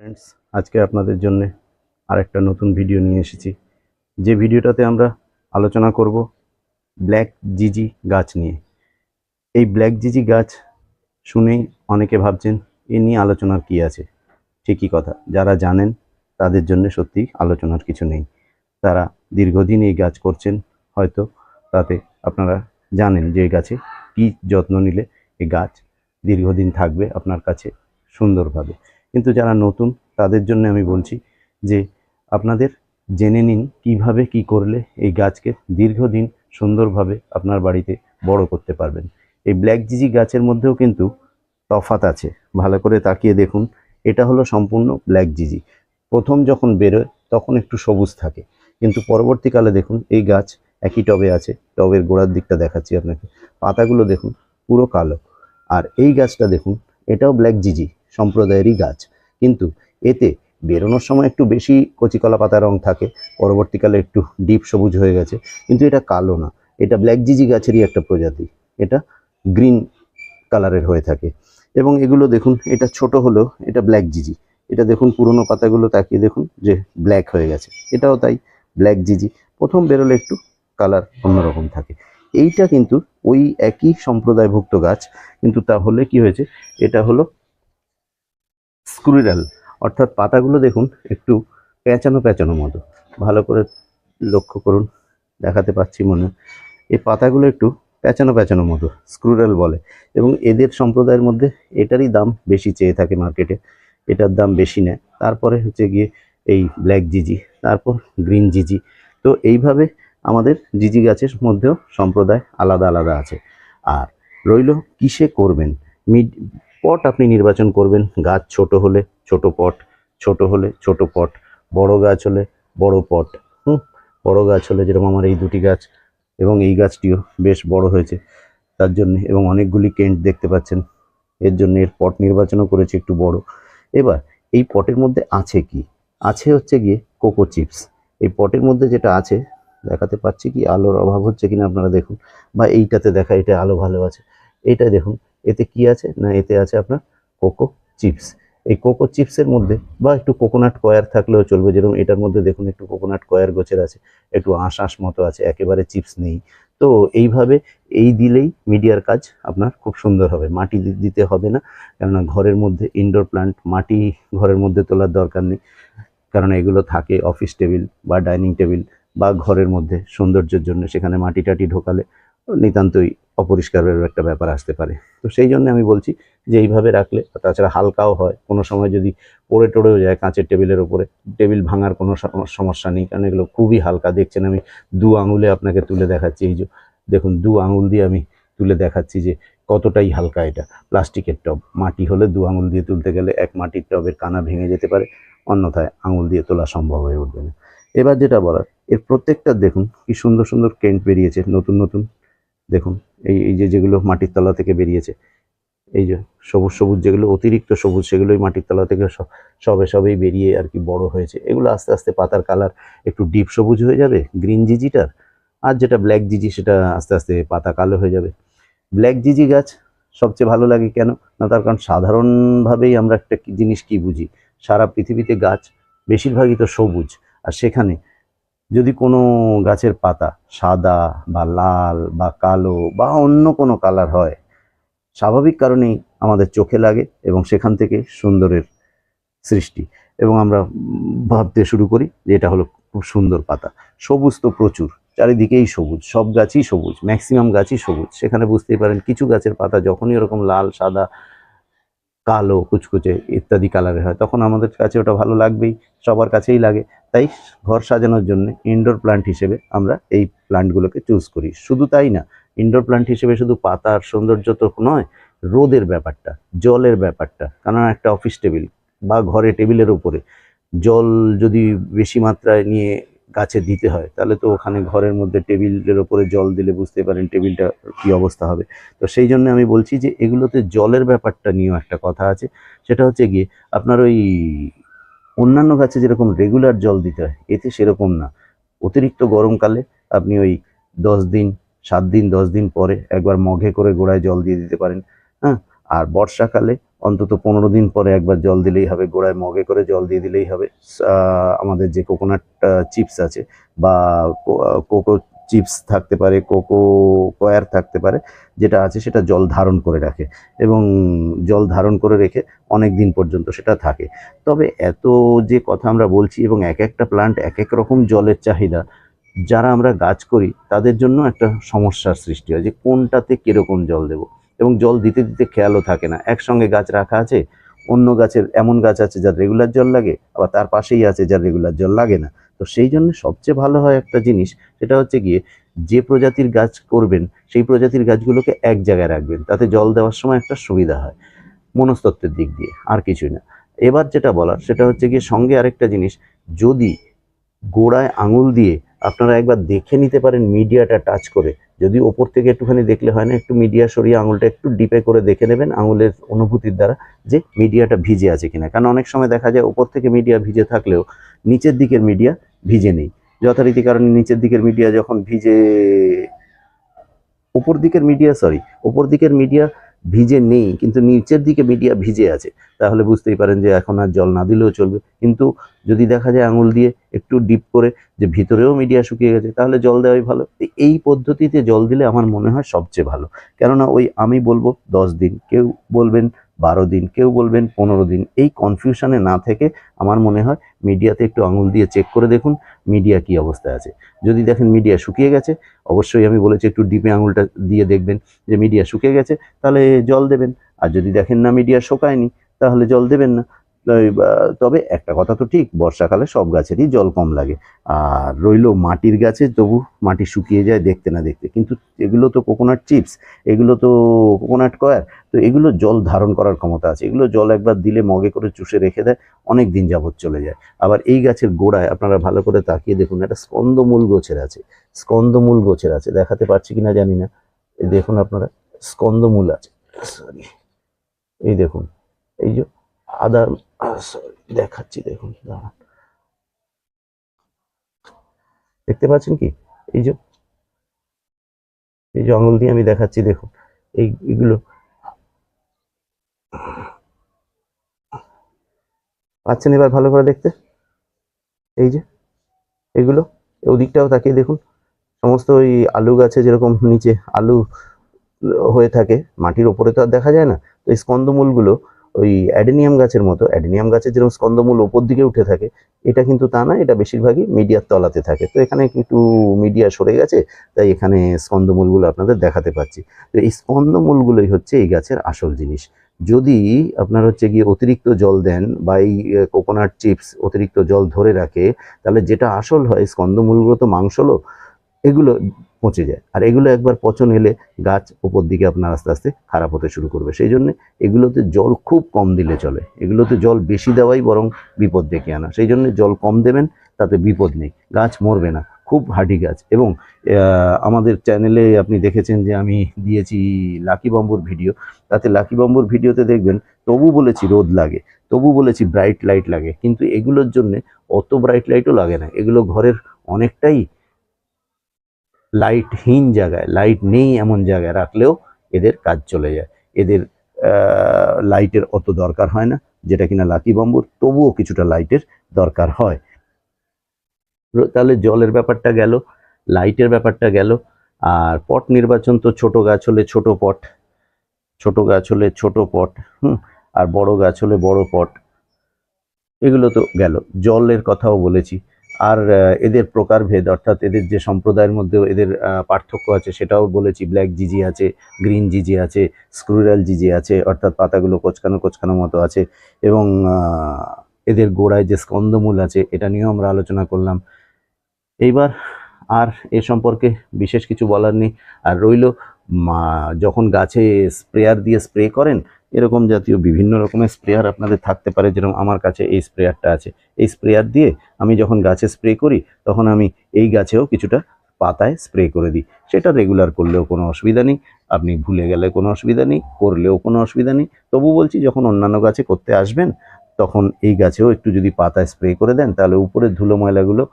Friends আজকে আপনাদের জন্য আরেকটা নতুন ভিডিও নিয়ে এসেছি। যে ভিডিওটাতে আমরা আলোচনা করব ব্ল্যাক জিজি গাছ নিয়ে। এই ব্ল্যাক জিজি গাছ শুনেই অনেকে ভাবছেন, এ নিয়ে আলোচনার কি আছে? ঠিকই কথা, যারা জানেন তাদের জন্য সত্যি আলোচনার কিছু নেই। তারা দীর্ঘদিন এই গাছ করছেন, হয়তো তাতে আপনারা জানেন যে গাছে কী যত্ন নিলে এই গাছ দীর্ঘদিন থাকবে আপনার কাছে সুন্দরভাবে। কিন্তু যারা নতুন, তাদের জন্য আমি বলছি যে আপনাদের জেনে নিন কীভাবে কি করলে এই গাছকে দীর্ঘদিন সুন্দরভাবে আপনার বাড়িতে বড় করতে পারবেন। এই ব্ল্যাক জিজি গাছের মধ্যেও কিন্তু তফাত আছে। ভালো করে তাকিয়ে দেখুন, এটা হলো সম্পূর্ণ ব্ল্যাক জিজি। প্রথম যখন বেরোয়, তখন একটু সবুজ থাকে। কিন্তু পরবর্তীকালে দেখুন, এই গাছ একই টবে আছে। টবের গোড়ার দিকটা দেখাচ্ছি আপনাকে। পাতাগুলো দেখুন, পুরো কালো। আর এই গাছটা দেখুন, এটাও ব্ল্যাক জিজি। সম্প্রদায়েরই গাছ। কিন্তু এতে বেরোনোর সময় একটু বেশি কচিকলা পাতা রং থাকে, পরবর্তীকালে একটু ডিপ সবুজ হয়ে গেছে। কিন্তু এটা কালো না, এটা ব্ল্যাক জিজি গাছেরই একটা প্রজাতি। এটা গ্রিন কালারের হয়ে থাকে। এবং এগুলো দেখুন, এটা ছোট হলেও এটা ব্ল্যাক জিজি এটা দেখুন, পুরনো পাতাগুলো তাকিয়ে দেখুন যে ব্ল্যাক হয়ে গেছে। এটাও তাই ব্ল্যাক জিজি প্রথম বেরোলে একটু কালার অন্যরকম থাকে। এইটা কিন্তু ওই একই সম্প্রদায়ভুক্ত গাছ, কিন্তু তাহলে কি হয়েছে? এটা হলো স্ক্রুরাল অর্থাৎ পাতাগুলো দেখুন, একটু পেঁচানো পেঁচানো মতো। ভালো করে লক্ষ্য করুন, দেখাতে পাচ্ছি মনে। এই পাতাগুলো একটু পেঁচানো পেঁচানো মতো স্ক্রুরাল বলে। এবং এদের সম্প্রদায়ের মধ্যে এটারই দাম বেশি চেয়ে থাকে মার্কেটে। এটার দাম বেশি নেয়। তারপরে হচ্ছে গিয়ে এই ব্ল্যাক জিজি তারপর গ্রিন জিজি তো এইভাবে আমাদের জিজি গাছের মধ্যেও সম্প্রদায় আলাদা আলাদা আছে। আর রইল কিসে করবেন? মিড পট আপনি নির্বাচন করবেন। গাছ ছোট হলে ছোট পট, ছোট হলে ছোট পট, বড় গাছ হলে বড় পট, হুম, বড় গাছ হলে যেরকম আমার এই দুটি গাছ এবং এই গাছটিও বেশ বড় হয়েছে তার জন্য এবং অনেকগুলি কেন্ট দেখতে পাচ্ছেন। এর জন্য এর পট নির্বাচনও করেছি একটু বড়। এবার এই পটের মধ্যে আছে কি? আছে হচ্ছে গিয়ে কোকো চিপস। এই পটের মধ্যে যেটা আছে, দেখাতে পাচ্ছি কি আলোর অভাব হচ্ছে কিনা আপনারা দেখুন। বা এইটাতে দেখা, এটা আলো ভালো আছে। এইটা দেখুন এতে কি আছে? না, এতে আছে আপনার কোকো চিপস। এই কোকো চিপসের মধ্যে বা একটু কোকোনাট কয়ার থাকলেও চলবে। যেরকম এটার মধ্যে দেখুন একটু কোকোনাট কয়ার গোছের আছে, একটু আঁশ আঁশ মতো আছে, একেবারে চিপস নেই। তো এইভাবে এই দিলেই মিডিয়ার কাজ আপনার খুব সুন্দর হবে। মাটি দিতে হবে না, কেননা ঘরের মধ্যে ইনডোর প্লান্ট মাটি ঘরের মধ্যে তোলার দরকার নেই। কারণ এগুলো থাকে অফিস টেবিল বা ডাইনিং টেবিল বা ঘরের মধ্যে সৌন্দর্যের জন্য। সেখানে মাটি টাটি ঢোকালে নিতান্তই অপরিষ্কারের একটা ব্যাপার আসতে পারে। তো সেই জন্য আমি বলছি যে এইভাবে রাখলে তাছাড়া হালকাও হয়। কোনো সময় যদি পড়ে টড়েও যায় কাঁচের টেবিলের ওপরে, টেবিল ভাঙার কোনো সমস্যা নেই, কারণ এগুলো খুবই হালকা। দেখছেন আমি দু আঙুলে আপনাকে তুলে দেখাচ্ছি, এই যে দেখুন, দু আঙুল দিয়ে আমি তুলে দেখাচ্ছি যে কতটাই হালকা এটা। প্লাস্টিকের টব, মাটি হলে দু আঙুল দিয়ে তুলতে গেলে এক মাটির টবের কানা ভেঙে যেতে পারে, অন্যথায় আঙুল দিয়ে তোলা সম্ভব হয়ে উঠবে না। এবার যেটা বলার, এর প্রত্যেকটা দেখুন, কি সুন্দর সুন্দর কেন্ট বেরিয়েছে, নতুন নতুন। দেখুন, এই এই যে যেগুলো মাটির তলা থেকে বেরিয়েছে, এই যে সবুজ সবুজ যেগুলো, অতিরিক্ত সবুজ সেগুলোই মাটির তলা থেকে সবে সবেই বেরিয়ে আর কি বড় হয়েছে। এগুলো আস্তে আস্তে পাতার কালার একটু ডিপ সবুজ হয়ে যাবে, গ্রিন জিজিটার, আর যেটা ব্ল্যাক জিজি সেটা আস্তে আস্তে পাতা কালো হয়ে যাবে। ব্ল্যাক জিজি গাছ সবচেয়ে ভালো লাগে কেন? না, তার কারণ সাধারণভাবেই আমরা একটা জিনিস কি বুঝি? সারা পৃথিবীতে গাছ বেশিরভাগই তো সবুজ, আর সেখানে যদি কোনো গাছের পাতা সাদা বা লাল বা কালো বা অন্য কোনো কালার হয়, স্বাভাবিক কারণেই আমাদের চোখে লাগে এবং সেখান থেকে সুন্দরের সৃষ্টি। এবং আমরা ভাবতে শুরু করি যে এটা হলো খুব সুন্দর পাতা। সবুজ তো প্রচুর, চারিদিকেই সবুজ, সব গাছই সবুজ ম্যাক্সিমাম গাছই সবুজ। সেখানে বুঝতেই পারেন কিছু গাছের পাতা যখনই এরকম লাল, সাদা কালো, কুচকুচে ইত্যাদি কালারের হয়। তখন আমাদের কাছে ওটা ভালো লাগবেই, সবার কাছেই লাগে। তাই ঘর সাজানোর জন্য ইনডোর প্লান্ট হিসেবে আমরা এই প্লান্টগুলোকে চুজ করি। শুধু তাই না ইনডোর প্লান্ট হিসেবে শুধু পাতার সৌন্দর্য তো নয়, রোদের ব্যাপারটা, জলের ব্যাপারটা। কারণ একটা অফিস টেবিল বা ঘরে টেবিলের উপরে জল যদি বেশি মাত্রায় নিয়ে গাছে দিতে হয়, তাহলে তো ওখানে ঘরের মধ্যে টেবিলের ওপরে জল দিলে বুঝতে পারেন টেবিলটা কি অবস্থা হবে। তো সেই জন্য আমি বলছি যে এগুলোতে জলের ব্যাপারটা নিয়েও একটা কথা আছে, সেটা হচ্ছে গিয়ে আপনার ওই অন্যান্য গাছে যেরকম রেগুলার জল দিতে হয়, এতে সেরকম না। অতিরিক্ত গরমকালে আপনি ওই দশ দিন, সাত দিন, দশ দিন পরে একবার মগে করে গোড়ায় জল দিয়ে দিতে পারেন হ্যাঁ? আর বর্ষাকালে অন্তত পনেরো দিন পরে একবার জল দিলেই হবে, গোড়ায় মগে করে জল দিয়ে দিলেই হবে। আমাদের যে কোকোনাট চিপস আছে বা কোকো চিপস থাকতে পারে কোকো কয়ার থাকতে পারে, যেটা আছে সেটা জল ধারণ করে রাখে এবং জল ধারণ করে রেখে অনেক দিন পর্যন্ত সেটা থাকে। তবে এত যে কথা আমরা বলছি এবং এক একটা প্লান্ট এক এক রকম জলের চাহিদা, যারা আমরা গাছ করি তাদের জন্য একটা সমস্যার সৃষ্টি হয় যে কোনটাতে কীরকম জল দেব। এবং জল দিতে দিতে খেয়ালও থাকে না। একসঙ্গে গাছ রাখা আছে, অন্য গাছের এমন গাছ আছে যার রেগুলার জল লাগে, আবার তার পাশেই আছে যার রেগুলার জল লাগে না। তো সেই জন্য সবচেয়ে ভালো হয় একটা জিনিস, সেটা হচ্ছে গিয়ে যে প্রজাতির গাছ করবেন, সেই প্রজাতির গাছগুলোকে এক জায়গায় রাখবেন, তাতে জল দেওয়ার সময় একটা সুবিধা হয়, মনস্তত্ত্বের দিক দিয়ে, আর কিছুই না। এবার যেটা বলার, সেটা হচ্ছে গিয়ে সঙ্গে আরেকটা জিনিস, যদি গোড়ায় আঙুল দিয়ে আপনারা একবার দেখে নিতে পারেন মিডিয়াটা টাচ করে। যদি ওপর থেকে একটুখানি দেখলে হয় না, একটু মিডিয়া সরিয়ে আঙুলটা একটু ডিপে করে দেখে নেবেন আঙুলের অনুভূতির দ্বারা যে মিডিয়াটা ভিজে আছে কিনা। কারণ অনেক সময় দেখা যায় ওপর থেকে মিডিয়া ভিজে থাকলেও নিচের দিকের মিডিয়া ভিজে নেই। যথারীতি কারণে নিচের দিকের মিডিয়া যখন ভিজে উপর দিকের মিডিয়া সরি উপর দিকের মিডিয়া ভিজে নেই, কিন্তু নিচের দিকে মিডিয়া ভিজে আছে। তাহলে বুঝতেই পারেন যে এখন আর জল না দিলেও চলবে। কিন্তু যদি দেখা যায় আঙুল দিয়ে একটু ডিপ করে যে ভিতরেও মিডিয়া শুকিয়ে গেছে, তাহলে জল দেওয়াই ভালো। এই পদ্ধতিতে জল দিলে আমার মনে হয় সবচেয়ে ভালো। কেননা ওই আমি বলব দশ দিন। কেউ বলবেন বারো দিন, কেউ বলবেন পনেরো দিন। এই কনফিউশনে না থেকে আমার মনে হয় মিডিয়াতে একটু আঙুল দিয়ে চেক করে দেখুন মিডিয়া কি অবস্থায় আছে। যদি দেখেন মিডিয়া শুকিয়ে গেছে, অবশ্যই আমি বলেছি একটু ডিপে আঙুলটা দিয়ে দেখবেন যে মিডিয়া শুকিয়ে গেছে, তাহলে জল দেবেন। আর যদি দেখেন না মিডিয়া শোকায়নি, তাহলে জল দেবেন না। তবে একটা কথা তো ঠিক, বর্ষাকালে সব গাছেরই জল কম লাগে। আর রইল মাটির গাছে, তবু মাটি শুকিয়ে যায় দেখতে না দেখতে। কিন্তু এগুলো তো কোকোনাট চিপস এগুলো তো কোকোনাট কয়ার তো এগুলো জল ধারণ করার ক্ষমতা আছে। এগুলো জল একবার দিলে মগে করে চুষে রেখে দেয়, অনেক দিন যাবত চলে যায়। আবার এই গাছের গোড়ায় আপনারা ভালো করে তাকিয়ে দেখুন, একটা স্কন্দমূল গোছের আছে। স্কন্দমূল গোছের আছে, দেখাতে পারছি কিনা জানি না। দেখুন আপনারা, স্কন্দমূল আছে। সরি এই দেখুন, এই যে আদার দেখাচ্ছি, দেখুন, দাঁড়ান। দেখতে পাচ্ছেন কি? এই যে এই আঙুল দিয়ে আমি দেখাচ্ছি, দেখুন। এই এগুলো পাচ্ছেন এবার ভালো করে দেখতে? এই যে এগুলো ওদিকটাও তাকিয়ে দেখুন। সমস্ত ওই আলু গাছে যেরকম নিচে আলু হয়ে থাকে, মাটির ওপরে তো আর দেখা যায় না। তো এই স্কন্দমূলগুলো ওই অ্যাডেনিয়াম গাছের মতো, অ্যাডেনিয়াম গাছের যেরকম স্কন্দমূল ওপর দিকে উঠে থাকে, এটা কিন্তু তা না, এটা বেশিরভাগই মিডিয়ার তলাতে থাকে। তো এখানে একটু মিডিয়া সরে গেছে, তাই এখানে স্কন্দমূলগুলো আপনাদের দেখাতে পাচ্ছি। তো এই স্কন্দমূলগুলোই হচ্ছে এই গাছের আসল জিনিস। যদি আপনার হচ্ছে গিয়ে অতিরিক্ত জল দেন বা এই কোকোনাট চিপস অতিরিক্ত জল ধরে রাখে, তাহলে যেটা আসল হয় স্কন্দমূলগুলো তো মাংসলো এগুলো পচে যায়। আর এগুলো একবার পচন এলে গাছ ওপর দিকে আপনার আস্তে আস্তে খারাপ হতে শুরু করবে। সেই জন্য এগুলোতে জল খুব কম দিলে চলে। এগুলোতে জল বেশি দেওয়াই বরং বিপদ ডেকে আনা। সেই জন্য জল কম দেবেন, তাতে বিপদ নেই। গাছ মরবে না। খুব হার্ডি গাছ। এবং আমাদের চ্যানেলে আপনি দেখেছেন যে আমি দিয়েছি লাকি বাম্বুর ভিডিও। তাতে লাকি বাম্বুর ভিডিওতে দেখবেন, তবু বলেছি রোদ লাগে, তবু বলেছি ব্রাইট লাইট লাগে। কিন্তু এগুলোর জন্য অত ব্রাইট লাইটও লাগে না। এগুলো ঘরের অনেকটাই লাইটহীন জায়গায়, লাইট নেই এমন জায়গায় রাখলেও এদের কাজ চলে যায়। এদের লাইটের অত দরকার হয় না, যেটা কিনা লাকি বাম্বুর তবুও কিছুটা লাইটের দরকার হয়। তাহলে জলের ব্যাপারটা গেল, লাইটের ব্যাপারটা গেল, আর পট নির্বাচন তো ছোট গাছ হলে ছোট পট, ছোট গাছ হলে ছোট পট, হুম, আর বড় গাছ হলে বড় পট, এগুলো তো গেল। জলের কথাও বলেছি। আর এদের প্রকারভেদ অর্থাৎ এদের যে সম্প্রদায়ের মধ্যেও এদের পার্থক্য আছে, সেটাও বলেছি। ব্ল্যাক জিজি আছে, গ্রিন জিজি আছে, স্ক্রুরাল জিজি আছে, অর্থাৎ পাতাগুলো কোচকানো কোচকানো মতো আছে এবং এদের গোড়ায় যে স্কন্দমূল আছে, এটা নিয়েও আমরা আলোচনা করলাম। এইবার আর এ সম্পর্কে বিশেষ কিছু বলার নেই। আর রইল যখন গাছে স্প্রেয়ার দিয়ে স্প্রে করেন এরকম জাতীয় বিভিন্ন রকমের স্প্রেয়ার আপনাদের থাকতে পারে, যেরকম আমার কাছে এই স্প্রেয়ারটা আছে। এই স্প্রেয়ার দিয়ে আমি যখন গাছে স্প্রে করি, তখন আমি এই গাছেও কিছুটা পাতায় স্প্রে করে দিই। সেটা রেগুলার করলেও কোনো অসুবিধা নেই, আপনি ভুলে গেলে কোনো অসুবিধা নেই, করলেও কোনো অসুবিধা নেই। তবু বলছি, যখন অন্যান্য গাছে করতে আসবেন, তখন এই গাছেও একটু যদি পাতায় স্প্রে করে দেন, তাহলে উপরের ধুলো ময়লাগুলো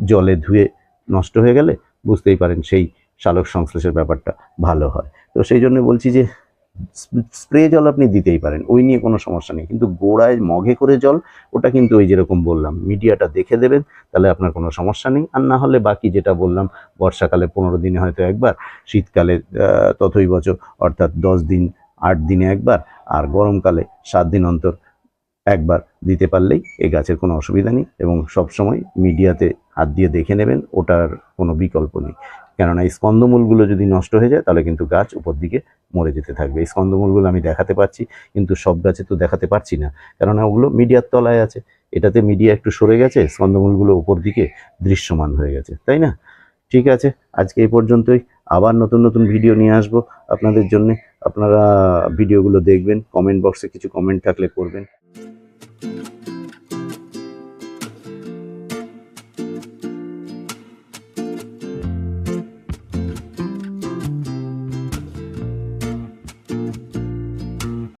জলে ধুয়ে নষ্ট হয়ে গেলে বুঝতেই পারেন সেই সালোক সংশ্লেষের ব্যাপারটা ভালো হয়। তো সেই জন্য বলছি যে স্প্রে জল আপনি দিতেই পারেন, ওই নিয়ে কোনো সমস্যা নেই। কিন্তু গোড়ায় মগে করে জল, ওটা কিন্তু ওই যেরকম বললাম, মিডিয়াটা দেখে দেবেন, তাহলে আপনার কোনো সমস্যা নেই। আর না হলে বাকি যেটা বললাম, বর্ষাকালে পনেরো দিনে হয়তো একবার, শীতকালে ততই বছর, অর্থাৎ দশ দিন, আট দিনে একবার, আর গরমকালে সাত দিন অন্তর একবার দিতে পারলেই এই গাছের কোনো অসুবিধা নেই এবং সবসময় মিডিয়াতে হাত দিয়ে দেখে নেবেন, ওটার কোনো বিকল্প নেই। কেননা এই স্কন্দমূলগুলো যদি নষ্ট হয়ে যায়, তাহলে কিন্তু গাছ উপর দিকে মরে যেতে থাকবে। এই স্কন্দমূলগুলো আমি দেখাতে পারছি কিন্তু সব গাছে তো দেখাতে পারছি না। কেননা ওগুলো মিডিয়ার তলায় আছে। এটাতে মিডিয়া একটু সরে গেছে, স্কন্দমূলগুলো উপর দিকে দৃশ্যমান হয়ে গেছে, তাই না? ঠিক আছে, আজকে এই পর্যন্তই। আবার নতুন নতুন ভিডিও নিয়ে আসব আপনাদের জন্য। আপনারা ভিডিওগুলো দেখবেন কমেন্ট বক্সে কিছু কমেন্ট থাকলে করবেন।